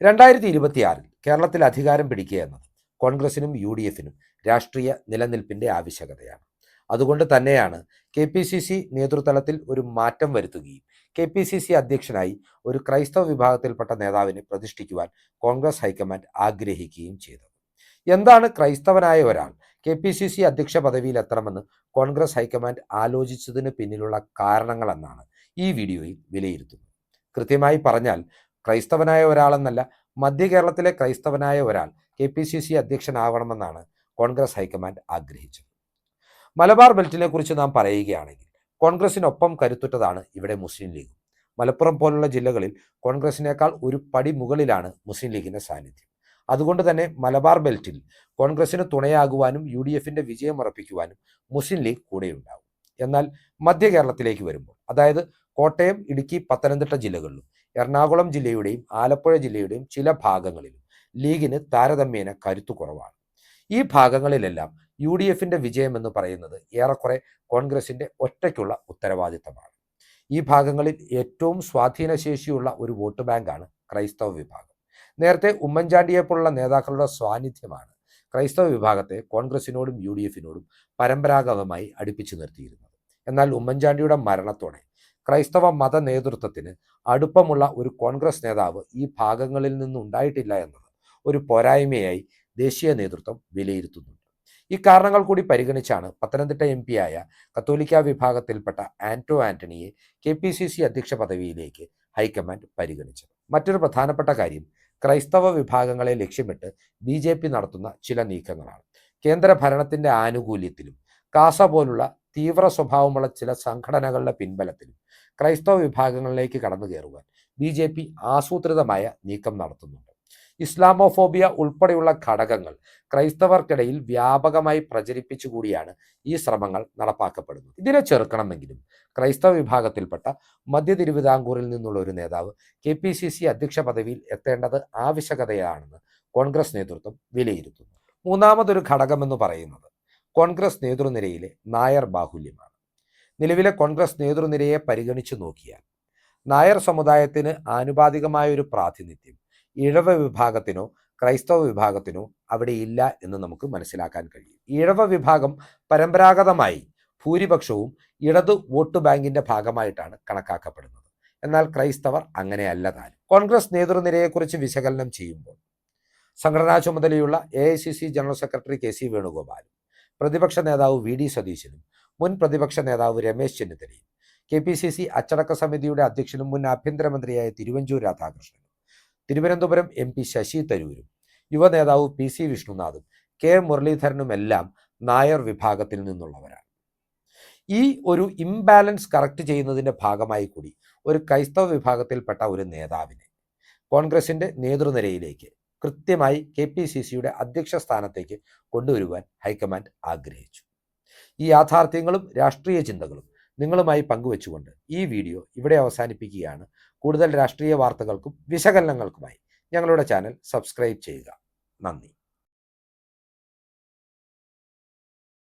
രണ്ടായിരത്തി ഇരുപത്തിയാറിൽ കേരളത്തിൽ അധികാരം പിടിക്കുക എന്നത് കോൺഗ്രസിനും യു ഡി എഫിനും രാഷ്ട്രീയ നിലനിൽപ്പിന്റെ ആവശ്യകതയാണ്. അതുകൊണ്ട് തന്നെയാണ് കെ പി സി സി നേതൃതലത്തിൽ ഒരു മാറ്റം വരുത്തുകയും കെ പി സി സി അധ്യക്ഷനായി ഒരു ക്രൈസ്തവ വിഭാഗത്തിൽപ്പെട്ട നേതാവിനെ പ്രതിഷ്ഠിക്കുവാൻ കോൺഗ്രസ് ഹൈക്കമാൻഡ് ആഗ്രഹിക്കുകയും ചെയ്തത്. എന്താണ് ക്രൈസ്തവനായ ഒരാൾ കെ പി സി സി അധ്യക്ഷ പദവിയിൽ എത്തണമെന്ന് കോൺഗ്രസ് ഹൈക്കമാൻഡ് ആലോചിച്ചതിന് പിന്നിലുള്ള കാരണങ്ങളെന്നാണ് ഈ വീഡിയോയിൽ വിലയിരുത്തുന്നത്. കൃത്യമായി പറഞ്ഞാൽ ക്രൈസ്തവനായ ഒരാളെന്നല്ല മധ്യ കേരളത്തിലെ ക്രൈസ്തവനായ ഒരാൾ കെ പി സി സി അധ്യക്ഷനാവണമെന്നാണ് കോൺഗ്രസ് ഹൈക്കമാൻഡ് ആഗ്രഹിച്ചത്. മലബാർ ബെൽറ്റിനെ കുറിച്ച് നാം പറയുകയാണെങ്കിൽ കോൺഗ്രസിനൊപ്പം കരുത്തുറ്റതാണ് ഇവിടെ മുസ്ലിം ലീഗ്. മലപ്പുറം പോലുള്ള ജില്ലകളിൽ കോൺഗ്രസിനേക്കാൾ ഒരു പടി മുകളിലാണ് മുസ്ലിം ലീഗിന്റെ സാന്നിധ്യം. അതുകൊണ്ട് തന്നെ മലബാർ ബെൽറ്റിൽ കോൺഗ്രസിന് തുണയാകുവാനും യു ഡി എഫിന്റെ വിജയം ഉറപ്പിക്കുവാനും മുസ്ലിം ലീഗ് കൂടെയുണ്ടാവും. എന്നാൽ മധ്യ കേരളത്തിലേക്ക് വരുമ്പോൾ അതായത് കോട്ടയം ഇടുക്കി പത്തനംതിട്ട ജില്ലകളിലും എറണാകുളം ജില്ലയുടെയും ആലപ്പുഴ ജില്ലയുടെയും ചില ഭാഗങ്ങളിലും ലീഗിന് താരതമ്യേന കരുത്തു കുറവാണ്. ഈ ഭാഗങ്ങളിലെല്ലാം യു ഡി എഫിന്റെ വിജയം എന്ന് പറയുന്നത് ഏറെക്കുറെ കോൺഗ്രസിന്റെ ഒറ്റയ്ക്കുള്ള ഉത്തരവാദിത്തമാണ്. ഈ ഭാഗങ്ങളിൽ ഏറ്റവും സ്വാധീനശേഷിയുള്ള ഒരു വോട്ട് ബാങ്കാണ് ക്രൈസ്തവ വിഭാഗം. നേരത്തെ ഉമ്മൻചാണ്ടിയെപ്പോലുള്ള നേതാക്കളുടെ സാന്നിധ്യമാണ് ക്രൈസ്തവ വിഭാഗത്തെ കോൺഗ്രസിനോടും യു ഡി എഫിനോടും പരമ്പരാഗതമായി അടുപ്പിച്ചു നിർത്തിയിരുന്നത്. എന്നാൽ ഉമ്മൻചാണ്ടിയുടെ മരണത്തോടെ ക്രൈസ്തവ മത നേതൃത്വത്തിന് അടുപ്പമുള്ള ഒരു കോൺഗ്രസ് നേതാവ് ഈ ഭാഗങ്ങളിൽ നിന്നുണ്ടായിട്ടില്ല എന്നത് ഒരു പോരായ്മയായി ദേശീയ നേതൃത്വം വിലയിരുത്തുന്നുണ്ട്. ഈ കാരണങ്ങൾ കൂടി പരിഗണിച്ചാണ് പത്തനംതിട്ട എം ആയ കത്തോലിക്ക വിഭാഗത്തിൽപ്പെട്ട ആന്റോ ആന്റണിയെ കെ പി സി സി അധ്യക്ഷ പദവിയിലേക്ക് ഹൈക്കമാൻഡ് പരിഗണിച്ചത്. മറ്റൊരു പ്രധാനപ്പെട്ട കാര്യം ക്രൈസ്തവ വിഭാഗങ്ങളെ ലക്ഷ്യമിട്ട് ബി നടത്തുന്ന ചില നീക്കങ്ങളാണ്. കേന്ദ്ര ഭരണത്തിന്റെ ആനുകൂല്യത്തിലും കാസ പോലുള്ള തീവ്ര സ്വഭാവമുള്ള ചില സംഘടനകളുടെ പിൻബലത്തിലും ക്രൈസ്തവ വിഭാഗങ്ങളിലേക്ക് കടന്നു കയറുവാൻ ബി ജെ പി ആസൂത്രിതമായ നീക്കം നടത്തുന്നുണ്ട്. ഇസ്ലാമോഫോബിയ ഉൾപ്പെടെയുള്ള ഘടകങ്ങൾ ക്രൈസ്തവർക്കിടയിൽ വ്യാപകമായി പ്രചരിപ്പിച്ചുകൂടിയാണ് ഈ ശ്രമങ്ങൾ നടപ്പാക്കപ്പെടുന്നത്. ഇതിനെ ചെറുക്കണമെങ്കിലും ക്രൈസ്തവ വിഭാഗത്തിൽപ്പെട്ട മധ്യ തിരുവിതാംകൂറിൽ നിന്നുള്ള ഒരു നേതാവ് കെ പി സി സി അധ്യക്ഷ പദവിയിൽ എത്തേണ്ടത് ആവശ്യകതയാണെന്ന് കോൺഗ്രസ് നേതൃത്വം വിലയിരുത്തുന്നു. മൂന്നാമതൊരു ഘടകമെന്ന് പറയുന്നത് കോൺഗ്രസ് നേതൃനിരയിലെ നായർ ബാഹുല്യമാണ്. നിലവിലെ കോൺഗ്രസ് നേതൃനിരയെ പരിഗണിച്ചു നോക്കിയാൽ നായർ സമുദായത്തിന് ആനുപാതികമായ ഒരു പ്രാതിനിധ്യം ഇഴവ വിഭാഗത്തിനോ ക്രൈസ്തവ വിഭാഗത്തിനോ അവിടെ ഇല്ല എന്ന് നമുക്ക് മനസ്സിലാക്കാൻ കഴിയും. ഇഴവ വിഭാഗം പരമ്പരാഗതമായി ഭൂരിപക്ഷവും ഇടത് വോട്ട് ബാങ്കിന്റെ ഭാഗമായിട്ടാണ് കണക്കാക്കപ്പെടുന്നത്. എന്നാൽ ക്രൈസ്തവർ അങ്ങനെയല്ല താനും. കോൺഗ്രസ് നേതൃനിരയെക്കുറിച്ച് വിശകലനം ചെയ്യുമ്പോൾ സംഘടനാ ചുമതലയുള്ള A I C C general secretary K C വേണുഗോപാലും പ്രതിപക്ഷ നേതാവ് വി ഡി സതീശനും മുൻ പ്രതിപക്ഷ നേതാവ് രമേശ് ചെന്നിത്തലയും കെ പി സി സി അച്ചടക്ക സമിതിയുടെ അധ്യക്ഷനും മുൻ ആഭ്യന്തരമന്ത്രിയായ തിരുവഞ്ചൂർ രാധാകൃഷ്ണനും തിരുവനന്തപുരം എം പി ശശി തരൂരും യുവനേതാവ് പി സി വിഷ്ണുനാഥും കെ മുരളീധരനുമെല്ലാം നായർ വിഭാഗത്തിൽ നിന്നുള്ളവരാണ്. ഈ ഒരു ഇംബാലൻസ് കറക്റ്റ് ചെയ്യുന്നതിന്റെ ഭാഗമായി കൂടി ഒരു ക്രൈസ്തവ വിഭാഗത്തിൽപ്പെട്ട ഒരു നേതാവിനെ കോൺഗ്രസിന്റെ നേതൃനിരയിലേക്ക് കൃത്യമായി കെ പി സി സിയുടെ അധ്യക്ഷ സ്ഥാനത്തേക്ക് കൊണ്ടുവരുവാൻ ഹൈക്കമാൻഡ് ആഗ്രഹിച്ചു. ഈ യാഥാർത്ഥ്യങ്ങളും രാഷ്ട്രീയ ചിന്തകളും നിങ്ങളുമായി പങ്കുവെച്ചുകൊണ്ട് ഈ വീഡിയോ ഇവിടെ അവസാനിപ്പിക്കുകയാണ്. കൂടുതൽ രാഷ്ട്രീയ വാർത്തകൾക്കും വിശകലനങ്ങൾക്കുമായി ഞങ്ങളുടെ ചാനൽ സബ്സ്ക്രൈബ് ചെയ്യുക. നന്ദി.